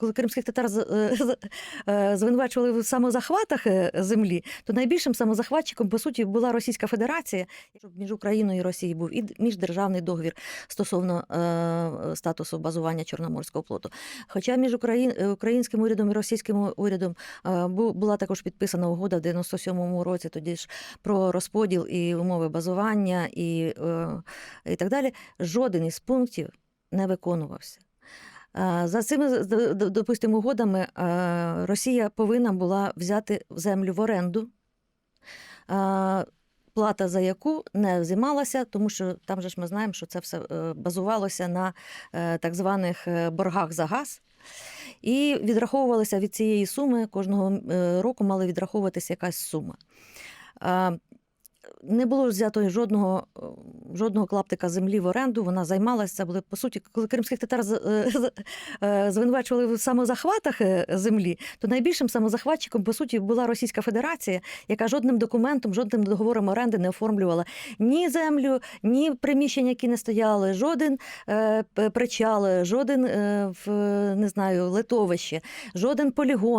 коли кримських татар е, е, звинувачували в самозахватах е, землі, то найбільшим самозахватчиком, по суті, була Російська Федерація. Щоб між Україною і Росією був і міждержавний договір стосовно статусу базування Чорноморського флоту. Хоча між українським урядом і російським урядом була також підписана угода в 97-му році, тоді ж про розподіл і умови базування і, і так далі, жоден із пунктів не виконувався. За цими допустимо угодами Росія повинна була взяти землю в оренду. Плата за яку не взималася, тому що там же ж ми знаємо, що це все е, базувалося на е, так званих е, боргах за газ. І відраховувалися від цієї суми кожного року мала відраховуватися якась сума. Не було взято жодного, жодного клаптика землі в оренду. Вона займалася. Це були по суті, коли кримських татар е, е, звинувачували в самозахватах е, землі, то найбільшим самозахватчиком по суті була Російська Федерація, яка жодним документом, жодним договором оренди не оформлювала ні землю, ні приміщення, які не стояли, жоден причал, жоден в не знаю, литовище, жоден полігон.